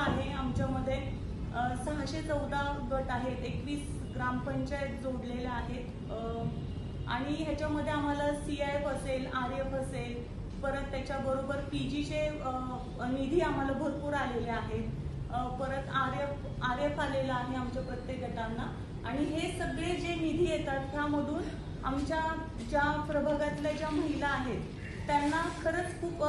आहे. आमच्यामध्ये सहाशे चौदा गट आहेत. एकवीस ग्रामपंचायत जोडलेल्या आहेत. आणि ह्याच्यामध्ये आम्हाला सी आय एफ असेल आर एफ असेल परत त्याच्याबरोबर पी जीचे निधी आम्हाला भरपूर आलेले आहेत. परत आर एफ आर एफ आलेला आहे आमच्या प्रत्येक गटांना. आणि हे सगळे जे निधी येतात त्यामधून आमच्या ज्या प्रभागातल्या ज्या महिला आहेत त्यांना खरंच खूप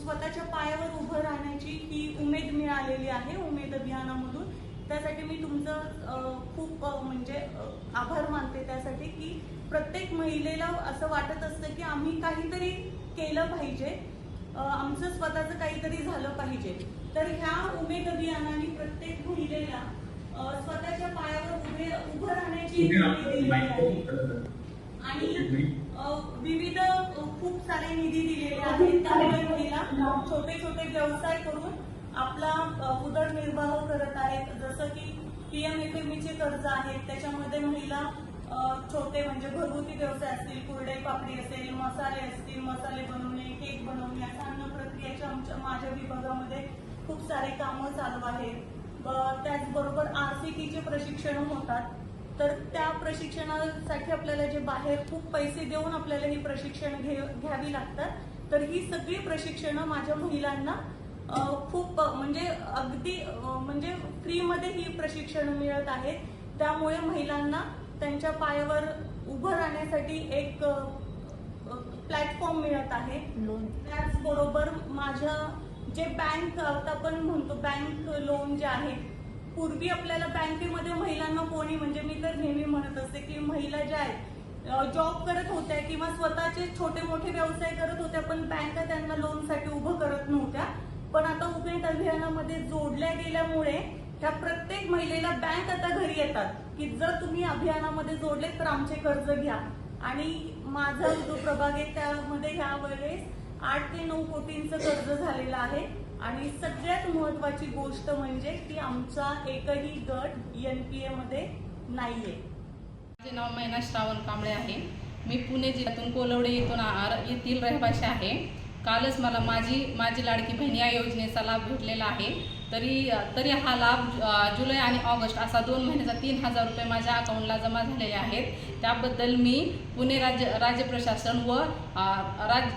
स्वतःच्या पायावर उभं राहण्याची ही उमेद मिळालेली आहे उमेद अभियानामधून. त्यासाठी मी तुमचं खूप म्हणजे आभार मानते त्यासाठी की प्रत्येक महिलेला असं वाटत असतं की आम्ही काहीतरी केलं पाहिजे आमचं स्वतःचं काहीतरी झालं पाहिजे. तर ह्या उमेद अभियानाने प्रत्येक महिलेला स्वतःच्या पायावर उभे उभं राहण्याची संधी दिलेली आहे. आणि विविध खूप सारे निधी दिलेले आहेत. महिला छोटे छोटे व्यवसाय करून आपला उदरनिर्वाह करत आहेत. जसं की पीएम चे कर्ज आहेत. त्याच्यामध्ये महिला छोटे म्हणजे घरगुती व्यवसाय असतील कुरडे पापडी असेल मसाले असतील मसाले बनवणे केक बनवणे असं अन्न प्रक्रियेच्या आमच्या माझ्या विभागामध्ये खूप सारे कामं चालू आहेत. त्याचबरोबर आरसीटीचे प्रशिक्षण होतात. तर त्या प्रशिक्षणासाठी आपल्याला जे बाहेर खूप पैसे देऊन आपल्याला ही प्रशिक्षण घे घ्यावी लागतात. तर ही सगळी प्रशिक्षणं माझ्या महिलांना खूप म्हणजे अगदी म्हणजे फ्रीमध्ये ही प्रशिक्षण मिळत आहेत. त्यामुळे महिलांना त्यांच्या पायावर उभं राहण्यासाठी एक प्लॅटफॉर्म मिळत आहे. त्याचबरोबर माझ्या जे बँक आता आपण म्हणतो बँक लोन जे आहे पूर्वी आपल्याला बँकेमध्ये महिलांना म्हणजे मी तर नेहमी म्हणत असते की महिला ज्या आहेत जॉब करत होत्या किंवा स्वतःचे छोटे मोठे व्यवसाय करत होत्या पण बँका त्यांना लोनसाठी उभं करत नव्हत्या. पण आता उपेंट अभियानामध्ये जोडल्या गेल्यामुळे ह्या प्रत्येक महिलेला बँक आता घरी येतात की जर तुम्ही अभियानामध्ये जोडले तर आमचे कर्ज घ्या. आणि माझा जो प्रभाग आहे त्यामध्ये ह्या वेळेस आठ ते नऊ कोटींचं कर्ज झालेलं आहे. आणि सगळ्यात महत्वाची गोष्ट म्हणजे की आमचा एकही गट एनपीए मध्ये नाहीये. माझे नाव मैना श्रावण कांबळे आहे. मी पुणे जिल्ह्यातून कोलवडे येथून येथील रहिवाशी आहे. कालच मला माझी माझी लाडकी बहीण या योजनेचा लाभ भेटलेला आहे. तरी तरी हा लाभ जुलै आणि ऑगस्ट असा दोन महिन्याचा तीन हजार रुपये माझ्या अकाउंटला जमा झालेले आहेत. त्याबद्दल मी पुणे राज्य राज्य प्रशासन व राज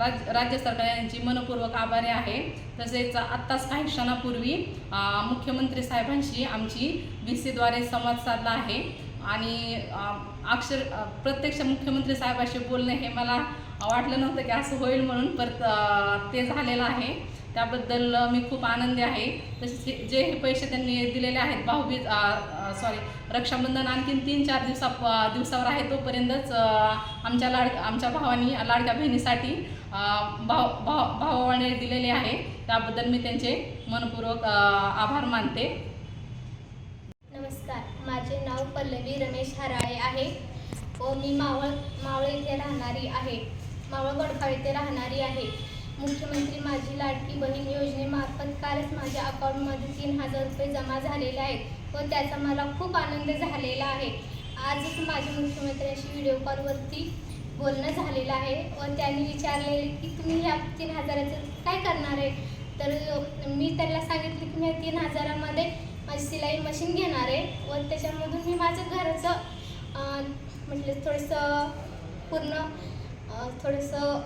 राज राज्य सरकार यांची मनपूर्वक आभारी आहे. तसेच आत्ताच काही क्षणापूर्वी मुख्यमंत्री साहेबांशी आमची बी सीद्वारे संवाद साधला आहे. आणि अक्षर प्रत्यक्ष मुख्यमंत्री साहेबांशी बोलणे हे मला वाटलं नव्हतं की असं होईल म्हणून परत ते झालेलं आहे. त्याबद्दल मी खूप आनंदी आहे. तसेच जे- हे पैसे त्यांनी दिलेले आहेत भाऊबीज सॉरी रक्षाबंधन आणखीन तीन चार दिवसा प- दिवसावर आहे तोपर्यंतच आमच्या लाड आमच्या भावानी लाडक्या बहिणीसाठी भाव भाव भावाने दिलेले आहे. त्याबद्दल मी त्यांचे मनपूर्वक आभार मानते. नमस्कार. माझे नाव पल्लवी रमेश हराळे आहे. व मी मावळ मावळ येथे राहणारी आहे. मावळ येथे राहणारी आहे. मुख्यमंत्री माझी लाडकी बहीण योजनेमार्फत कालच माझ्या अकाउंटमध्ये तीन हजार रुपये जमा झालेले आहेत व त्याचा मला खूप आनंद झालेला आहे. आजच माझ्या मुख्यमंत्र्यांशी व्हिडिओ कॉलवरती बोलणं झालेलं आहे व त्यांनी विचारले की तुम्ही ह्या तीन हजाराचं काय करणार आहे? तर मी त्यांना सांगितलं की मी या तीन हजारामध्ये माझी सिलाई मशीन घेणार आहे व त्याच्यामधून मी माझं घराचं म्हटलं थोडंसं पूर्ण थोडंसं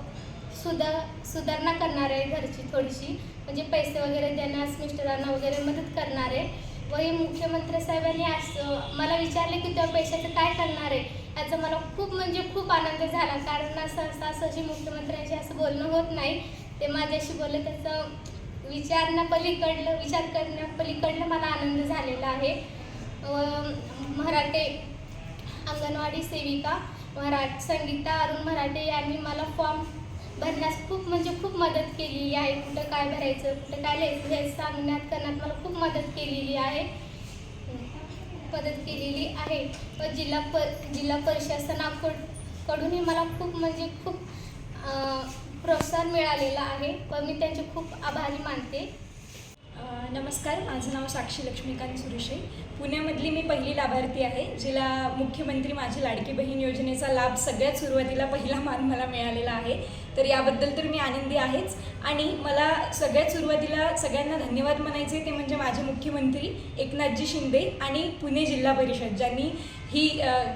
सुधार सुधारणा करणार आहे घरची थोडीशी. म्हणजे पैसे वगैरे देण्यास मिस्टरांना वगैरे मदत करणार आहे. व हे मुख्यमंत्री साहेबांनी असं मला विचारले की त्या पैशाचं काय करणार आहे? याचा मला खूप म्हणजे खूप आनंद झाला. कारण असं असं असं जे मुख्यमंत्र्यांशी असं बोलणं होत नाही. ते माझ्याशी बोलले त्याचं विचारण्यापलीकडलं विचार करण्यापलीकडलं मला आनंद झालेला आहे. व मराठे अंगणवाडी सेविका मराठ संगीता अरुण मराठे यांनी मला फॉर्म भरण्यास खूप म्हणजे खूप मदत केलेली आहे. कुठं काय भरायचं कुठं काय लिहायचं हे सांगण्यात करण्यात मला खूप मदत केलेली आहे. मदत केलेली आहे. व जिल्हा प जिल्हा प्रशासनाकडूनही मला खूप म्हणजे खूप प्रोत्साहन मिळालेलं आहे. व मी त्यांचे खूप आभारी मानते. नमस्कार. माझं नाव साक्षी लक्ष्मीकांत सुरेशे. पुण्यामधली मी पहिली लाभार्थी आहे जिला मुख्यमंत्री माझी लाडकी बहीण योजनेचा लाभ सगळ्यात सुरुवातीला पहिला मान मला मिळालेला आहे. तर याबद्दल तर मी आनंदी आहेच. आणि मला सगळ्यात सुरुवातीला सगळ्यांना धन्यवाद म्हणायचे ते म्हणजे माझे मुख्यमंत्री एकनाथजी शिंदे आणि पुणे जिल्हा परिषद ज्यांनी ही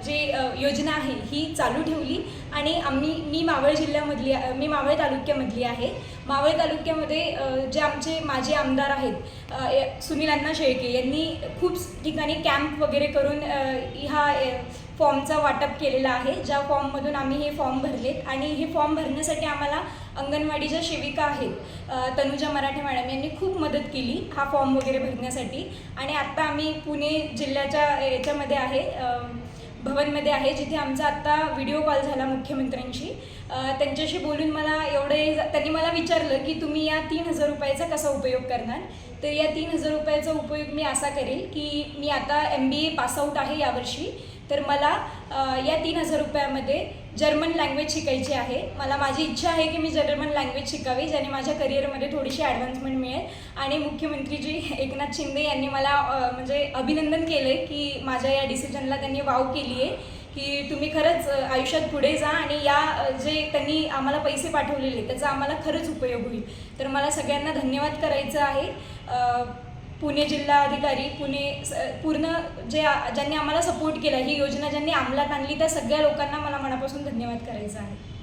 जे योजना आहे ही चालू ठेवली. आणि आम्ही मी मावळ जिल्ह्यामधली मी मावळ तालुक्यामधली आहे. मावळ तालुक्यामध्ये जे आमचे माजी आमदार आहेत सुनील अण्णा शेळके यांनी खूप ठिकाणी कॅम्प वगैरे करून ह्या फॉर्मचा वाटप केलेला आहे. ज्या फॉर्ममधून आम्ही हे फॉर्म भरलेत आणि हे फॉर्म भरण्यासाठी आम्हाला अंगणवाडीच्या सेविका आहेत. तनुजा मराठे मॅडम यांनी खूप मदत केली हा फॉर्म वगैरे भरण्यासाठी. आणि आत्ता आम्ही पुणे जिल्ह्याच्या याच्यामध्ये आहे भवनमध्ये आहे जिथे आमचा आत्ता व्हिडिओ कॉल झाला मुख्यमंत्र्यांशी. त्यांच्याशी बोलून मला एवढे त्यांनी मला विचारलं की तुम्ही या तीन हजार रुपयाचा कसा उपयोग करणार? तर या तीन हजार रुपयाचा उपयोग मी असा करेल की मी आता एम बी ए पासआउट आहे यावर्षी. तर मला या तीन हजार रुपयामध्ये जर्मन लँग्वेज शिकायची आहे. मला माझी इच्छा आहे की मी जर्मन लँग्वेज शिकावी ज्याने माझ्या करिअरमध्ये थोडीशी ॲडव्हान्समेंट मिळेल. आणि मुख्यमंत्रीजी एकनाथ शिंदे यांनी मला म्हणजे अभिनंदन केलं आहे की माझ्या या डिसिजनला त्यांनी वाव केली आहे. की तुम्ही खरंच आयुष्यात पुढे जा आणि या जे त्यांनी आम्हाला पैसे पाठवलेले त्याचा आम्हाला खरंच उपयोग होईल. तर मला सगळ्यांना धन्यवाद करायचं आहे. पुणे पुणे जिल्हाधिकारी पुणे स- पूर्ण जे ज्यांनी आम्हाला सपोर्ट केला ही योजना ज्यांनी अंमलात आणली त्या सगळ्या लोकांना मला मनापासून धन्यवाद करायचा आहे.